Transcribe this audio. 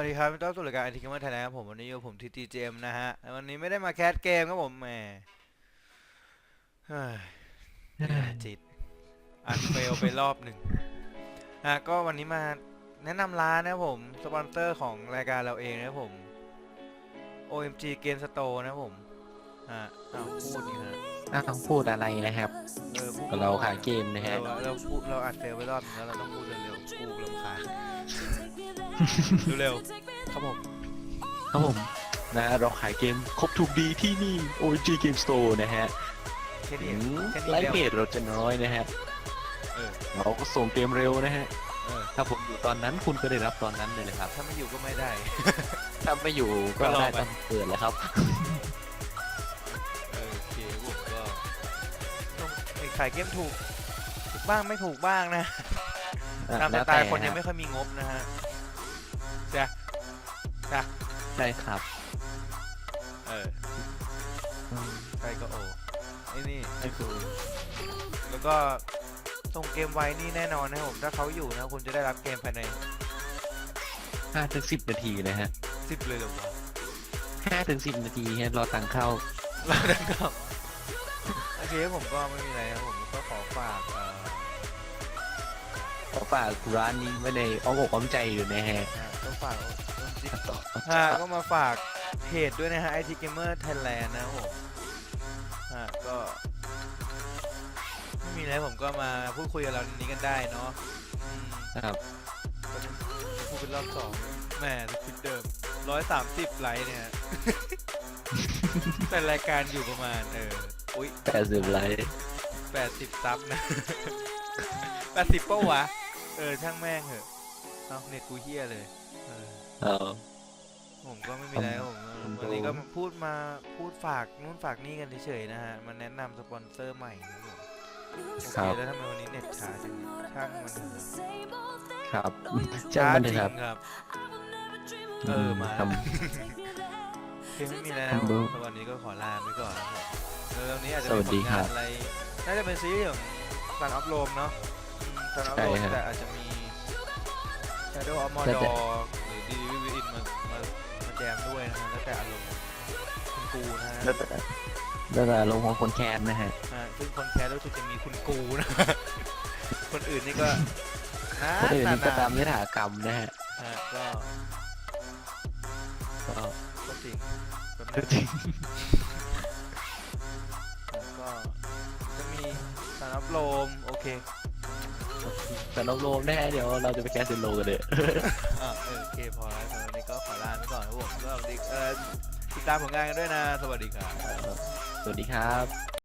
วัสดีครับต้อนรับสู่รายการไอทีเกมเมอร์ไทยแลนด์ครับผมวันนี้อยู่ผมทีทีเจมนะฮะวันนี้ไม่ได้มาแคสเกมครับผมแหมเฮ้ยเหนื่อยจิตอัดเฟลไปรอบหนึ่งฮะก็วันนี้มาแนะนำร้านนะครับผมสปอนเซอร์ของรายการเราเองนะครับผม OMG Game Store นะครับผมฮะอ้าวพูดนี่ฮะอ้าวพูดอะไรนะครับ เออพูดเราขายเกมนะฮะเราเราพูดเราอัดเฟลไปรอบหนึงแล้วเราต้องพูดเร็วๆกูรำคาญ เร็วๆครับผมครับผมนะเราขายเกมครบถูกดีที่นี่ OG Game Store นะฮะแค่ถึนี้งแค่ไลนี้ฟ์เร็วเพจเราจะน้อยนะฮะเออเราก็ส่งเกมเร็วนะฮะ เออถ้าผมอยู่ตอนนั้นคุณก็ได้รับตอนนั้นเลยนะครับ ถ้าไม่อยู่ก็ไม่ได้ ถ้าไม่อยู่ก็ก็รอได้ไปตอนเกิดแล้วครับ เออโอเคผมก็ต้องไอ้ขายเกมถูกถูกบ้างไม่ถูกบ้างนะตามสแล้วไตแต่ล์คนยังไม่ค่อยมีงบนะฮะ จ้ะจ้ะใช่ครับ เออใครก็โอไอ้นี่นั่นคือแล้วก็ส่งเกมไวนี่แน่นอนนะครับผมถ้าเขาอยู่นะคุณจะได้รับเกมภายใน5ถึง10นาทีนะฮะสิบเลยเหรอวะ5ถึง10นาทีฮะรอตังค์เข้าเราดังก็โอเคผมก็ไม่มีอะไรนะผมก็ขอฝาก อฝากร้านนี้ไว้ในอ้อมอกอ้อมใจอยู่นะฮะนะก็ฝากฮะก็มาฝากเพจด้วยนะฮะ IT Gamer Thailand นะครับผมฮะก็ไม่มีอะไรผมก็มาพูดคุยกับเราในนี้กันได้เนาะอืมครับก็จะพูดเป็นรอบสองแหม่สคริปต์เดิมร้อยสามสิบไลค์เนี่ยแต่รายการอยู่ประมาณเอออุ้ย80ไลค์ แปดสิบซับนะ แปดสิบปะวะ เออช่างแม่งเหอะเอาเน็ตกูเฮียเลยเออเออ ผมก็ไม่มีอะไรครับผมผมวันนี้ดูก็พูดมาพูดฝากนู่นฝากนี่กันเฉยๆนะฮะมันแนะนำสปอนเซอร์ใหม่นะครับผมโอคเครับ แล้วทำไมวันนี้เน็ตช้าจังเนี่ยช่างมันเถอะครับจ้างมันเถอะครับจงครับ เออมา ครับโอเคไม่มีแล้วครับสวันนี้ก็ขอลาไปก่อนนะครับเร็วๆนี้อาจจะสวัมีสผดีลครังานบ อะไร น่าจะเป็นซีรีส์ของซันออฟโรมเนาะ ซันออฟใช่โรมฮะแต่อาจจะมี Shadow of แต่ Mordor แต่หรือ d v v in มามามาแจมด้วยนะฮะแล้วแต่อารมณ์คุณกูนะฮะแล้วแต่แล้วแต่ลงของคนแคนนะฮะอ่าซึ่งคนแคสรู้สึกจะมีคุณกูนะ คนอื่นนี่ก็นะคนอื่นนี่ก็นาตามยถากรรมนะฮะฮะก็ก็ก็จริงแป๊บก็นึงจริงแล้วก็จะมีสารอัพโลมโอเค แต่เราโลมนะฮะเดี๋ยวเราจะไปแคสเซนโลกันเลย อ่าเออโอเคพอแล้วสำหรับวันนี้ก็ขอลาไปก่อนครับผมก็สวัสดีเออติดตามผลงานกันด้วยนะ สวัสดีครับ สวัสดีครับ